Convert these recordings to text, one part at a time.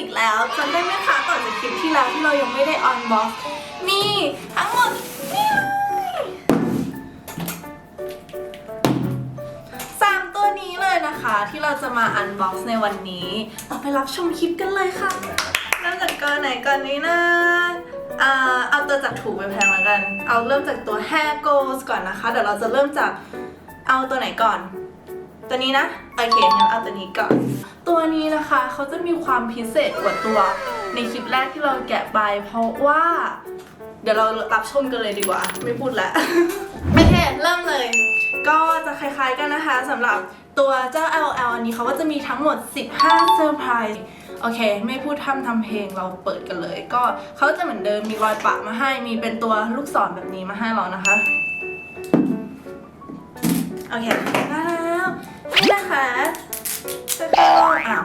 อีกแล้วจำได้ไหมคะต่อจากคลิปที่แล้วที่เรายังไม่ได้ unbox มีทั้งหมดนี่เลยสามตัวนี้เลยนะคะ ที่เราจะมา unbox ในวันนี้ เราไปรับชมคลิปกันเลยค่ะเริ่มจากตัวไหนก่อนนี้นะเอาตัวจากถูกไปแพงแล้วกัน เอาเริ่มจากตัว hair goals ก่อนนะคะ เดี๋ยวเราจะเริ่มจากเอาตัวไหนก่อน ตัวนี้นะ โอเคงั้นเอาตัวนี้ก่อน ตัวนี้นะคะเขาจะมีความพิเศษกว่าตัวในคลิปแรกที่เราแกะไป เพราะว่า เดี๋ยวเรารับชมกันเลยดีกว่า ไม่พูดแล้วโอเคเริ่มเลย ก็จะคล้ายๆกันนะคะสำหรับตัวเจ้า LL อันนี้เขาก็จะมีทั้งหมด 15เซอร์ไพรส์โอเค ไม่พูดทำทำเพลงเราเปิดกันเลย ก็เขาจะเหมือนเดิมมีรอยปะมาให้ มีเป็นตัวลูกศรแบบนี้มาให้เรานะคะ โอเคมาแล้วนี่นะคะะเข้าอ้าว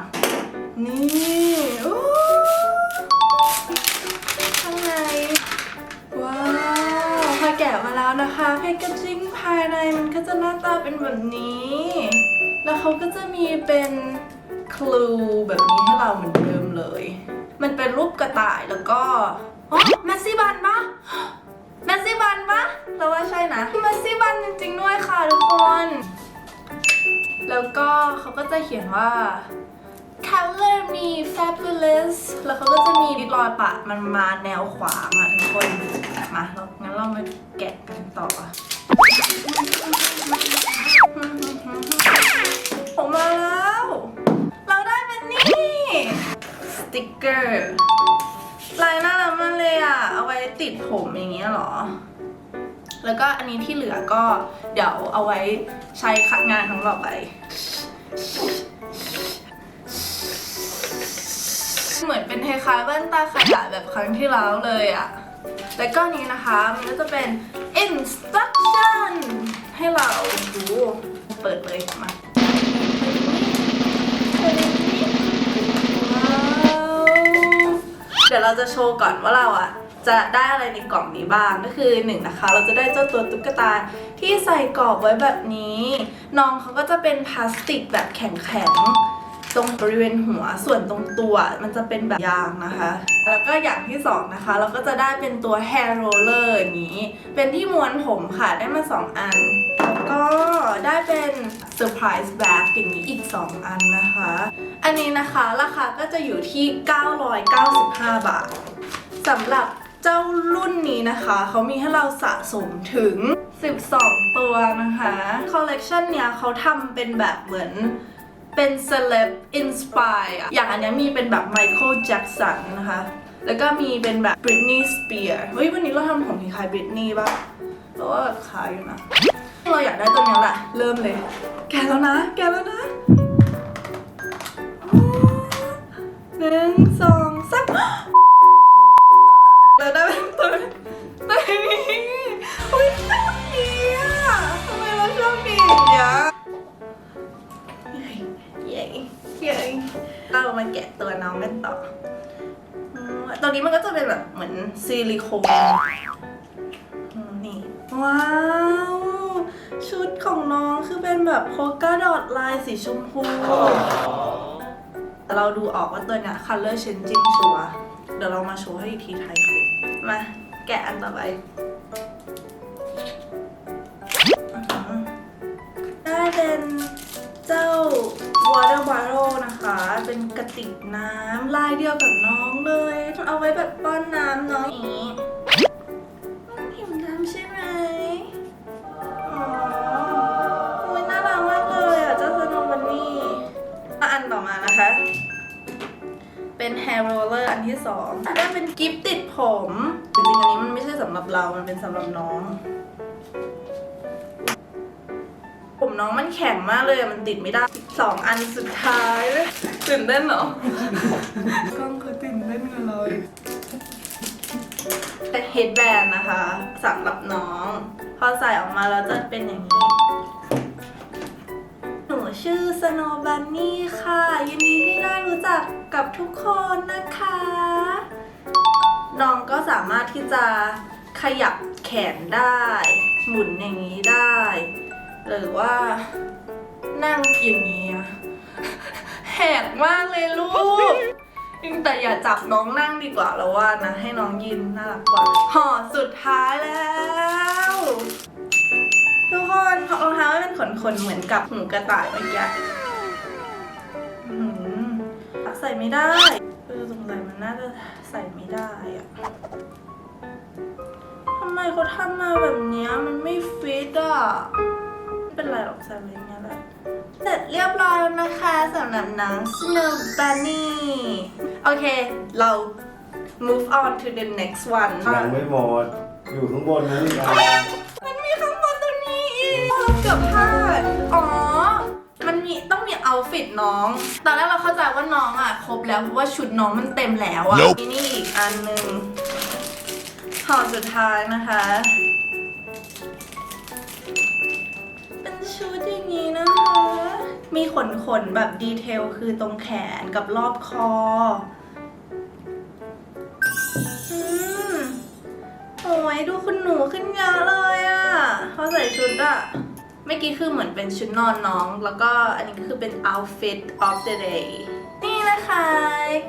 นี่อู้ข้างในว้าว พอแกะมาแล้วนะคะแพคเกจจิ้งภายในมันก็จะหน้าตาเป็นแบบนี้ แล้วเขาก็จะมีเป็นคลูแบบนี้ให้เราเหมือนเดิมเลย มันเป็นรูปกระต่ายแล้วก็อ๋อแมสซี่บันปะแมสซี่บันปะเราว่าใช่นะแมสซี่บันจริงๆด้วยค่ะทุกคน แล้วก็เขาก็จะเขียนว่า color me fabulous แล้วเขาก็จะมีรอยปะมันมาแนวขวางอะทุกคน มาเรางั้นเรามาแกะกันต่อผมมาแล้ว เราได้เป็นนี่สติกเกอร์ลายน่ารักมากเลยอะ เอาไว้ติดผมอย่างเงี้ยหรอ แล้วก็อันนี้ที่เหลือก็เดี๋ยวเอาไว้ใช้ขัดงานครั้งต่อไป เหมือนเป็นคล้ายๆแว่นตาขยายแบบครั้งที่แล้วเลยอะแล้วก็นี้นะคะมันก็จะเป็น instruction ให้เราดูเปิดเลยมาเดี๋ยวเราจะโชว์ก่อนว่าเราอะ จะได้อะไรในกล่องนี้บ้างก็คือหนึ่งนะคะ เราจะได้เจ้าตัวตุ๊กตาที่ใส่กรอบไว้แบบนี้น้องเขาก็จะเป็นพลาสติกแบบแข็งๆตรงบริเวณหัวส่วนตรงตัวมันจะเป็นแบบยางนะคะ แล้วก็อย่างที่สองนะคะ เราก็จะได้เป็นตัว hair roller อย่างนี้ เป็นที่ม้วนผมค่ะได้มาสองอัน แล้วก็ได้เป็น surprise bag อย่างนี้อีก 2 อันนะคะ อันนี้นะคะราคาก็จะอยู่ที่ 995 บาทสำหรับ เจ้ารุ่นนี้นะคะ เขามีให้เราสะสมถึง 12 ตัวนะคะ คอลเลกชันเนี้ยเขาทำเป็นแบบเหมือนเป็น celeb inspire อะอย่างอันนี้มีเป็นแบบ Michael Jackson นะคะ แล้วก็มีเป็นแบบ Britney Spears เฮ้ย วันนี้เราทำผมคล้ายๆ Britney ป่ะเพราะว่าคล้ายอยู่นะ เราอยากได้ตัวนี้แหละ เริ่มเลย แกแล้วนะ แกแล้วนะหนึ่งสองสาม เราได้เป็นตัวตัวนี้อุ้ยชอบดีอะทำไมเราชอบดีอย่างเงี้ยเย้เย้เรามาแกะตัวน้องกันต่ออืมตัวนี้มันก็จะเป็นแบบเหมือนซิลิโคนอืมนี่ ว้าว ชุดของน้องคือเป็นแบบโพกาดอทลายสีชมพู แต่เราดูออกว่าตัวเนี้ย color changing ชัวร์ เดี๋ยวเรามาโชว์ให้อีกทีท้ายคลิป มาแกะอันต่อไปอื้อหือได้เป็นเจ้า water bottle นะคะ เป็นกระติกน้ำลายเดียวกับน้องเลย เอาไว้แบบป้อนน้ำน้องอย่างนี้มัน hair roller อันที่สองได้เป็นกิฟต์ติดผม จริงๆ อันนี้มันไม่ใช่สำหรับเรา มันเป็นสำหรับน้อง ผมน้องมันแข็งมากเลยอะมันติดไม่ได้สองอันสุดท้ายเลยตื่นเต้นเหรอกล้องคือตื่นเต้นกับเราอีกเป็นเฮดแบนนะคะสำหรับน้อง พอใส่ออกมาแล้วจะเป็นอย่างนี้หนู ชื่อสโนบันนี่ค่ะ ยินดีที่ได้รู้จักกับทุกคนนะคะ น้องก็สามารถที่จะขยับแขนได้ หมุนอย่างนี้ได้ หรือว่านั่งอย่างนี้แฮกมากเลยลูกแต่อย่าจับน้องนั่งดีกว่าเราว่านะ ให้น้องยืนน่ารักกว่าห่อสุดท้ายแล้ว คนรองเท้ามันเป็นขนๆเหมือนกับหูกระต่ายเมื่อกี้อื้อหือใส่ไม่ได้เออสงสัยมันน่าจะใส่ไม่ได้อะทำไมเขาทำมาแบบนี้มันไม่ฟิตอะเป็นไรหรอกใส่ไว้อย่างเงี้ยแหละเสร็จเรียบร้อยแล้วนะคะสำหรับหนัง Snow Bunny โอเค เรา move on to the next one ยังไม่หมดอยู่ข้างบนนะ เอาฟิตน้อง ตอนแรกเราเข้าใจว่าน้องอะครบแล้วเพราะว่าชุดน้องมันเต็มแล้วอะ Nope มีนี่อีกอันหนึ่งห่อสุดท้ายนะคะ เป็นชุดอย่างนี้นะคะ มีขนขนๆแบบดีเทลคือตรงแขนกับรอบคอ อืม โอ้ยดูคุณหนูขึ้นเยอะเลยอะ่ะเขาใส่ชุดอะ เมื่อกี้คือเหมือนเป็นชุดนอนน้อง แล้วก็อันนี้ก็คือเป็น outfit of the day นี่นะคะ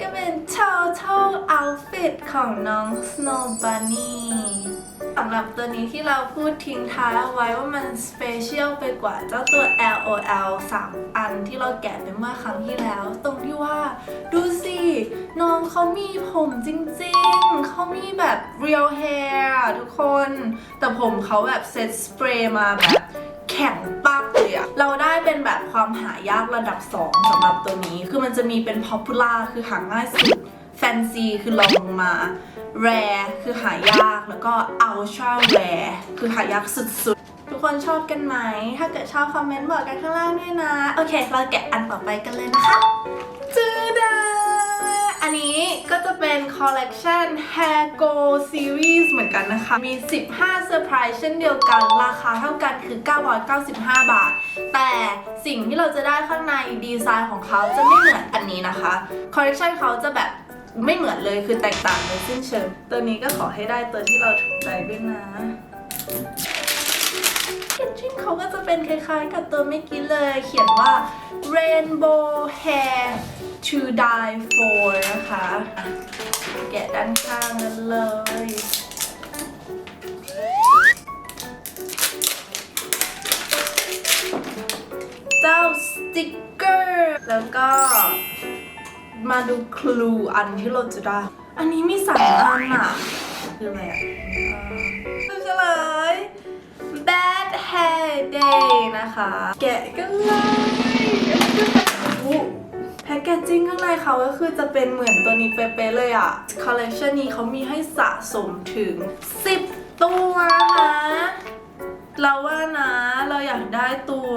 ก็เป็น total outfit ของน้อง Snow Bunny สำหรับตัวนี้ที่เราพูดทิ้งท้ายเอาไว้ว่ามัน special ไปกว่าเจ้าตัว LOL 3 อันที่เราแกะไปเมื่อครั้งที่แล้ว ตรงที่ว่าดูสิ น้องเขามีผมจริงๆ เขามีแบบ real hair ทุกคน แต่ผมเขาแบบเซตสเปรย์มาแบบ ข็งปักเลยอะเราได้เป็นแบบความหายากระดับ 2สำหรับตัวนี้ คือมันจะมีเป็น popular คือหาง่ายสุด fancy คือลองลงมา rare คือหายากแล้วก็ ultra rare คือหายากสุดๆ ทุกคนชอบกันไหม ถ้าเกิดชอบคอมเมนต์บอกกันข้างล่างด้วยนะ โอเค เราแกะอันต่อไปกันเลยนะคะจืดา อันนี้ก็จะเป็นคอลเลกชัน Hair Go Series เหมือนกันนะคะ มี 15เซอร์ไพรส์เช่นเดียวกัน ราคาเท่ากันคือ 995 บาท แต่สิ่งที่เราจะได้ข้างในดีไซน์ของเขาจะไม่เหมือนอันนี้นะคะ คอลเลกชันเขาจะแบบไม่เหมือนเลยคือแตกต่างเลยสิ้นเชิง ตัวนี้ก็ขอให้ได้ตัวที่เราถูกใจด้วยนะแพคเกจจิ้งเขาก็จะเป็นคล้ายๆ กับตัวเมื่อกี้เลย เขียนว่า rainbow hair to die for นะคะแกะด้านข้างกันเลยเจ้าสติกเกอร์ แล้วก็มาดูคลูอันที่เราจะได้ อันนี้มีสามอันอะคืออะไรอะอ่าเฉลย Bad Hair Day นะคะ แกะกันเลยอู้ แพคเกจจิ้งข้างในเขาก็คือจะเป็นเหมือนตัวนี้เป๊ะๆเลยอะคอลเลคชันนี้เขามีให้สะสมถึง 10 ตัวนะคะเราว่านะเราอยากได้ตัว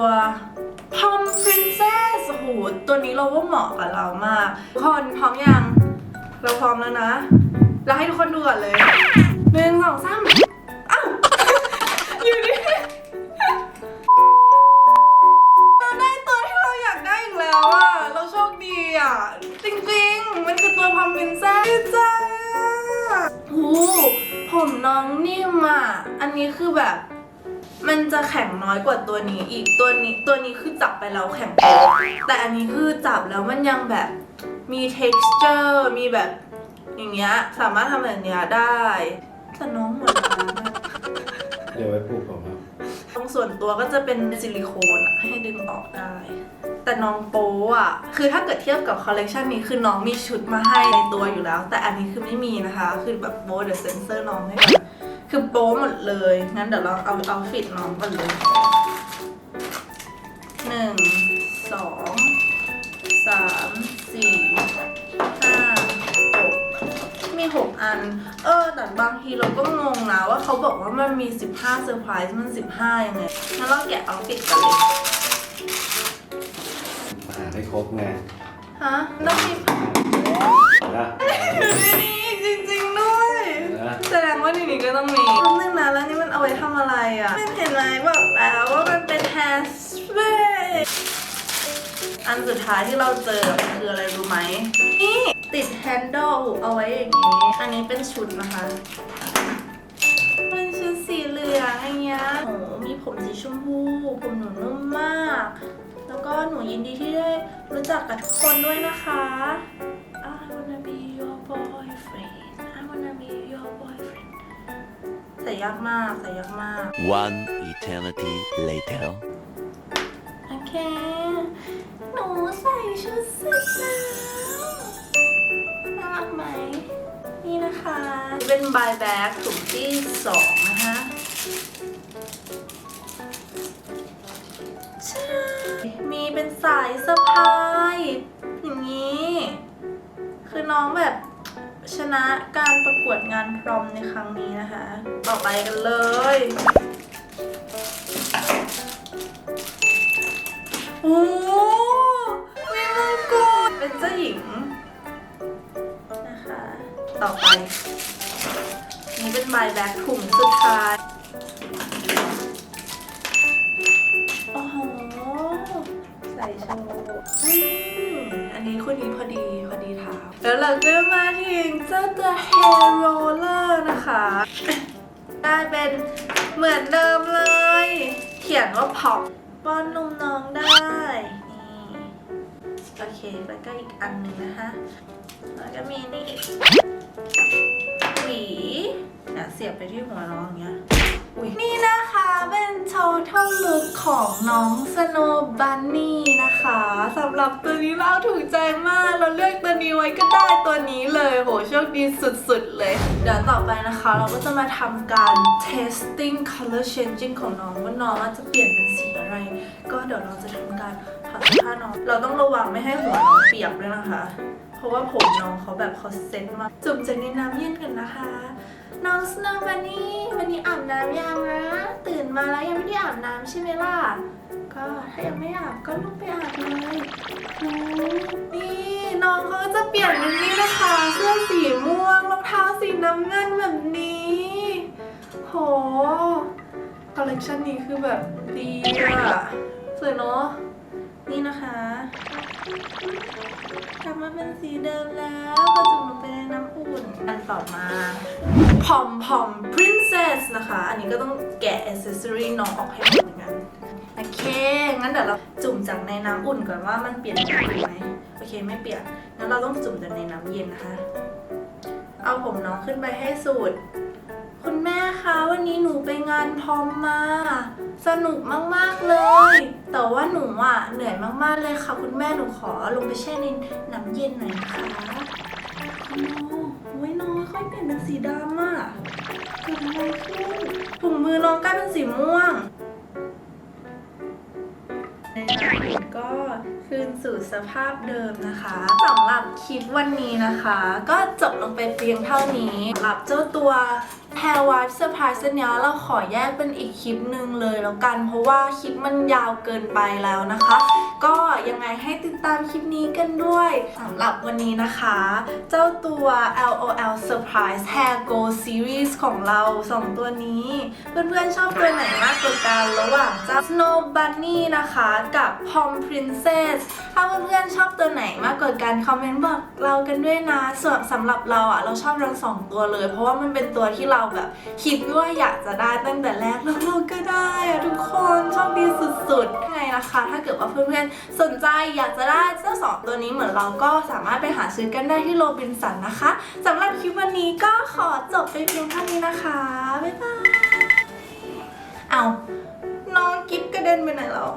Pom Princess โหตัวนี้เราว่าเหมาะกับเรามากทุกคนพร้อมยัง เราพร้อมแล้วนะ เราให้ทุกคนดูก่อนเลยหนึ่งสองสาม ผมน้องนิ่มอะ อันนี้คือแบบ มันจะแข็งน้อยกว่าตัวนี้อีกตัวนี้ตัวนี้คือจับไปแล้วแข็งโป๊ะแต่อันนี้คือจับแล้วมันยังแบบมี texture มีแบบอย่างเงี้ยสามารถทำแบบเนี้ยได้แต่น้องหัวล้านเดี๋ยวไว้ปลูกผมครับ ส่วนตัวก็จะเป็นซิลิโคนให้ดึงออกได้ แต่น้องโป๊อะคือถ้าเกิดเทียบกับคอลเลกชันนี้คือน้องมีชุดมาให้ในตัวอยู่แล้ว แต่อันนี้คือไม่มีนะคะ คือแบบโป๊เดี๋ยวเซ็นเซอร์น้องให้ก่อนคือโป๊หมดเลย งั้นเดี๋ยวเราเอาเอาฟิตน้องก่อนเลยหนึ่งสอง เออ แต่บางทีเราก็งงนะว่าเขาบอกว่ามันมี 15เซอร์ไพรส์มัน 15ยังไงงั้นเราแกะเอาปิดกันเลยมาหาให้ครบไงฮะต้องมีนะอยู่ในนี้อีกจริงๆด้วยนะแสดงว่าในนี้ก็ต้องมีต้องนึงนะแล้วนี่มันเอาไว้ทำอะไรอะไม่เห็นไหมบอกแล้วว่ามันเป็น hair spray อันสุดท้ายที่เราเจอมันคืออะไรรู้ไหมนี่ ติด handle เอาไว้อย่างนี้ อันนี้เป็นชุดนะคะเป็นชุดสีเหลืองอย่างเงี้ยโอ้โหมีผมสีชมพู ผมหนูนุ่มมาก แล้วก็หนูยินดีที่ได้รู้จักกับทุกคนด้วยนะคะ I wanna be your boyfriend I wanna be your boyfriend ใส่ยากมากใส่ยากมาก One eternity later. โอเค หนูใส่ชุดเสร็จแล้วน่ารัก ไหม นี่นะคะเป็นบายแบ็กถุงที่สองนะคะใช่มีเป็นสายสะพายอย่างนี้ คือน้องแบบชนะการประกวดงานพรอมในครั้งนี้นะคะ ต่อไปกันเลย โอ้ ต่อไป นี่เป็นใบแบ็คถุงสุดท้าย โอ้โห ใส่โชว์อันนี้คนนี้พอดีพอดีเท้าแล้วเราก็มาถึงเจ้าตัว hair roller นะคะ ได้เป็นเหมือนเดิมเลย เขียนว่า pop ป้อนนมน้องได้ โอเค แล้วก็อีกอันหนึ่งนะคะ แล้วก็มีนี่หวีเนี่ยเสียบไปที่หัวน้องอย่างเงี้ยนี่นะคะเป็น total look ของน้อง Snow Bunny นะคะสำหรับตัวนี้เราถูกใจมาก เราเลือกตัวนี้ไว้ก็ได้ตัวนี้เลยโหโชคดีสุดๆเลย เดี๋ยวต่อไปนะคะ เราก็จะมาทำการ testing color changing ของน้องว่าน้องจะเปลี่ยนเป็นสีอะไร ก็เดี๋ยวเราจะทำการ ถอดเสื้อผ้าน้องเราต้องระวังไม่ให้หัวน้องเปียกด้วยนะคะ เพราะว่าผมน้องเขาแบบเขาเซ็ตมาจุ่มจากในน้ำเย็นกันนะคะ น้องสโนว์วันนี้วันนี้อาบน้ำยังนะ ตื่นมาแล้วยังไม่ได้อาบน้ำใช่ไหมล่ะก็ถ้ายังไม่อาบก็ลุกไปอาบเลยนี่น้องเขาก็จะเปลี่ยนเป็นนี่นะคะเสื้อสีม่วงรองเท้าสีน้ำเงินแบบนี้ โหคอลเลกชันนี้คือแบบดีอะสวยเนาะ นี่นะคะ กลับมาเป็นสีเดิมแล้วพอจุ่มลงไปในน้ำอุ่น อันต่อมาพอมพอม princess นะคะ อันนี้ก็ต้องแกะ accessory น้องออกให้หมดเหมือนกันโอเค งั้นเดี๋ยวเราจุ่มจากในน้ำอุ่นก่อนว่ามันเปลี่ยนน้ำอุ่นไหมโอเคไม่เปลี่ยนงั้นเราต้องจุ่มจากในน้ำเย็นนะคะ เอาผมน้องขึ้นไปให้สุด คุณแม่คะวันนี้หนูไปงานพรอมมา สนุกมากๆเลย แต่ว่าหนูอะเหนื่อยมากๆเลยค่ะ คุณแม่หนูขอลงไปแช่ในน้ำเย็นหน่อยนะคะคุณน้องโอ้ยน้องค่อยเปลี่ยนเป็นสีดำอะเกิดอะไรขึ้นถุงมือน้องกลายเป็นสีม่วงในน้ำอุ่นก็คืนสู่สภาพเดิมนะคะสำหรับคลิปวันนี้นะคะ ก็จบลงไปเพียงเท่านี้สำหรับเจ้าตัว Hair Wipe Surprise เนี้ยเราขอแยกเป็นอีกคลิปหนึ่งเลยแล้วกัน เพราะว่าคลิปมันยาวเกินไปแล้วนะคะ ก็ยังไงให้ติดตามคลิปนี้กันด้วยสำหรับวันนี้นะคะ เจ้าตัว LOL Surprise Hair Go Series ของเราสองตัวนี้ เพื่อนๆชอบตัวไหนมากกว่ากันระหว่างเจ้า Snow Bunny นะคะ กับ Pom Princess ถ้าเพื่อนๆชอบตัวไหนมากกว่ากันคอมเมนต์บอกเรากันด้วยนะส่วนสำหรับเราอะเราชอบทั้งสองตัวเลย เพราะว่ามันเป็นตัวที่เราแบบคิดว่าอยากจะได้ตั้งแต่แรกแล้วเราก็ได้อะทุกคนโชคดีสุดๆยังไงนะคะ ถ้าเกิดว่าเพื่อนๆสนใจอยากจะได้เจ้าสองตัวนี้เหมือนเราก็สามารถไปหาซื้อกันได้ที่โรบินสันนะคะสำหรับคลิปวันนี้ก็ขอจบไปเพียงเท่านี้นะคะ บ๊ายบายเอาน้องกิ๊บกระเด็นไปไหนแล้ว